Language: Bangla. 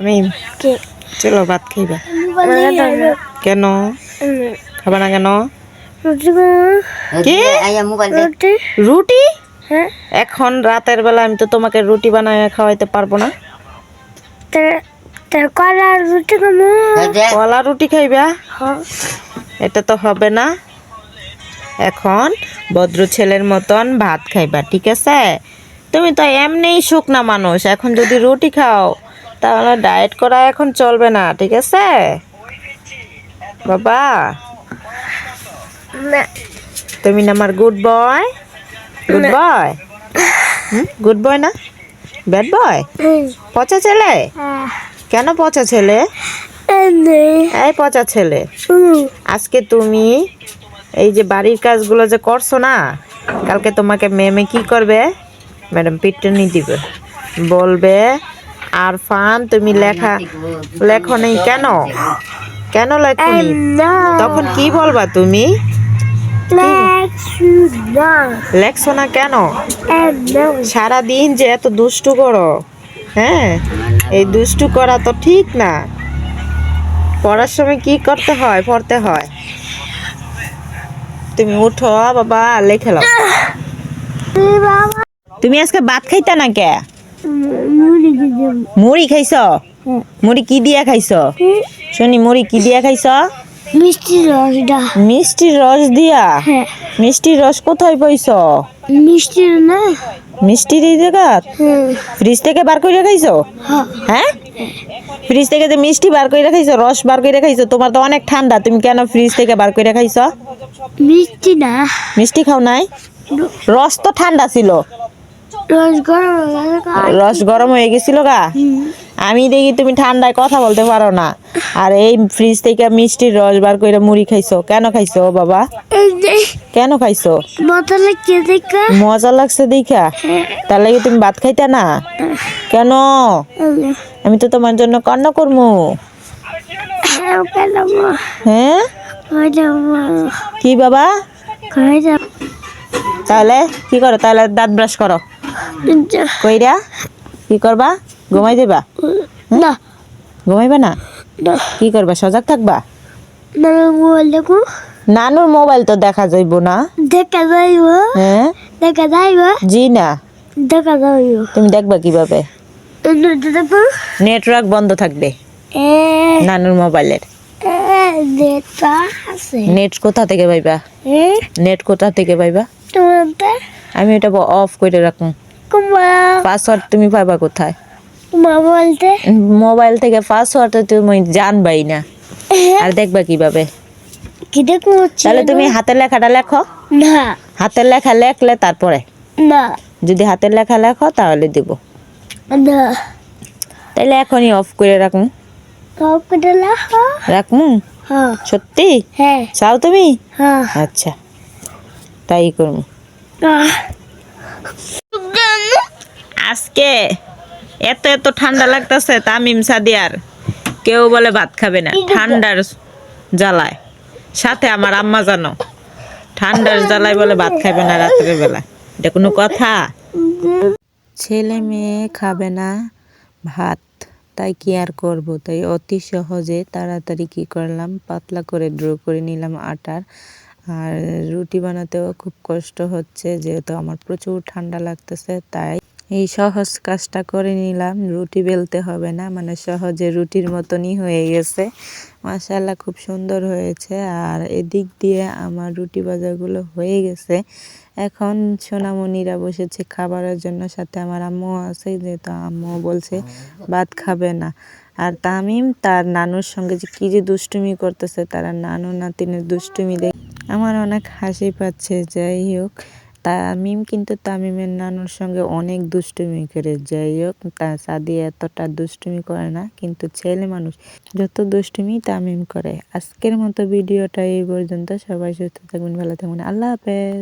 আমি চলো ভাত খাইবা। কেন? খাবা না কেন? কি? আয়া মোবাইল দে। রুটি? হ্যাঁ। এখন রাতের বেলা আমি তো তোমাকে রুটি বানায় খাওয়াইতে পারব না। কলা রুটি কলা রুটি খাইবা? হ্যাঁ। এটা তো হবে না। এখন ভদ্র ছেলের মতন ভাত খাইবা ঠিক আছে? তুমি তো এমনিই শুকনা মানুষ এখন যদি রুটি খাও তাহলে ডায়েট করা এখন চলবে না ঠিক আছে? বাবা। তুমি না আমার good boy good boy good boy না? ব্যাড বয় পচা ছেলে? কেন পচা ছেলে? এই পচা ছেলে। আজকে তুমি এই যে বাড়ির কাজগুলো যে করছ না কালকে তোমাকে মেমে কি করবে? ম্যাডাম পিটনি দিবে। বলবে আর ফান তুমি লেখা লেখো নেই কেন? কেন লেখনি তখন কি বলবা তুমি? লেখু লেখছো না কেন? সারাদিন যে এত দুষ্টু করো হ্যাঁ? এই দুষ্টু করা তো ঠিক না। পড়ার সময় কি করতে হয়? পড়তে হয়। তুমি উঠো বাবা লেখে লাও। তুমি আজকে ভাত খাইতা না কে? মুড়ি খাইছ? মুড়ি কি দিয়া খাইছ? শুনি মুড়ি কি দিয়া খাইছ? মিষ্টি রসটা মিষ্টির রস দিয়া? হ্যাঁ। মিষ্টির রস কোথায় পাইছ? মিষ্টি না। মিষ্টির এই জায়গা হুম ফ্রিজ থেকে বার করে খাইছো? হ্যাঁ। হ্যাঁ? ফ্রিজ থেকে যে মিষ্টি বার করে খাইছো রস বার করে খাইছো তোমার তো অনেক ঠান্ডা তুমি কেন ফ্রিজ থেকে বার করে খাইছো? মিষ্টি না। মিষ্টি খাও নাই? রস তো ঠান্ডা ছিল। রস গরম হয়ে হয়ে গেছিল গা। আমি দেখি তুমি ঠান্ডায় কথা বলতে পারো না। আর এই ফ্রিজ থেকে মিষ্টির রস বার করে মুড়ি খাইছো। কেন খাইছো বাবা? কেন খাইছো? মজা লাগছে দেখা। তার লাগে তুমি ভাত খাইতে না? কেন? আমি তো তোমার জন্য কান্না করব হ্যাঁ কি বাবা? তাহলে কি করো? তাহলে দাঁত ব্রাশ করো। কইরা? কি করবা? ঘুমাই দেবা না। ঘুমাইবা না? কি করবা? সজাগ থাকবা? মোবাইল দেখো। নানুর মোবাইল তো দেখা যাইবো না। দেখা যাইব। হ্যাঁ? দেখা যাইব। জি না। দেখা যাইব। তুমি দেখবা কীভাবে? নেটওয়ার্ক বন্ধ থাকবে। এ। নানুর মোবাইলের। নেট কোথা থেকে পাইবা? এ? নেট কোথা থেকে পাইবা? আমি এটা অফ করে রাখুন পাসওয়ার্ড তুমি পাইবা কোথায়? কুমা বলতে মোবাইল থেকে পাসওয়ার্ড তুমি জানবাই না। আর দেখবা কীভাবে? কি দেখো তাহলে তুমি হাতের লেখাটা লেখো। না। হাতের লেখা লেখলে তারপরে? না। যদি হাতের লেখা লেখো তাহলে দেব। না। তাহলে এখনই অফ করে রাখুন। কাউকে দিলা রাখমু হ্যাঁ। সত্যি? হ্যাঁ। চাও তুমি? হ্যাঁ। আচ্ছা। তাই করব। আজকে এত এত ঠান্ডা লাগতেছে তামিম সাদিয়ার। কেউ বলে ভাত খাবে না, ঠান্ডার জ্বালায়। সাথে আমার আম্মা জানো, ঠান্ডার জ্বালায় বলে ভাত খাবে না রাত্রের বেলা। এটা কোনো কথা? ছেলে মেয়ে খাবে না ভাত, তাই কি আর করব? তাই অতি সহজে তাড়াতাড়ি কি করলাম? পাতলা করে ড্র করে নিলাম আটার। আর রুটি বানাতেও খুব কষ্ট হচ্ছে, যেহেতু আমার প্রচুর ঠান্ডা লাগতেছে, তাই এই সহজ কাজটা করে নিলাম, রুটি বেলতে হবে না মানে সহজে রুটির মতনই হয়ে গেছে। মাশাআল্লাহ, খুব সুন্দর হয়েছে। আর এদিক দিয়ে আমার রুটি ভাজাগুলো হয়ে গেছে। এখন সোনামণিরা বসেছে খাবারের জন্য, সাথে আমার আম্মু আছে, যেহেতু আম্মু বলছে ভাত খাবে না। আর তামিম, তার নানুর সঙ্গে যে কী যে দুষ্টুমি করতেছে, তারা নানু নাতিনের দুষ্টুমি দেখ আমার অনেক হাসি পাচ্ছে। যাই হোক তামিম কিন্তু তামিমের নানুর সঙ্গে অনেক দুষ্টুমি করে। যাই হোক তা সাদি এতটা দুষ্টুমি করে না, কিন্তু ছেলে মানুষ যত দুষ্টুমি তামিম করে। আজকের মতো ভিডিওটা এই পর্যন্ত। সবাই সুস্থ থাকবেন ভালো থাকবেন আল্লাহ হাফেজ।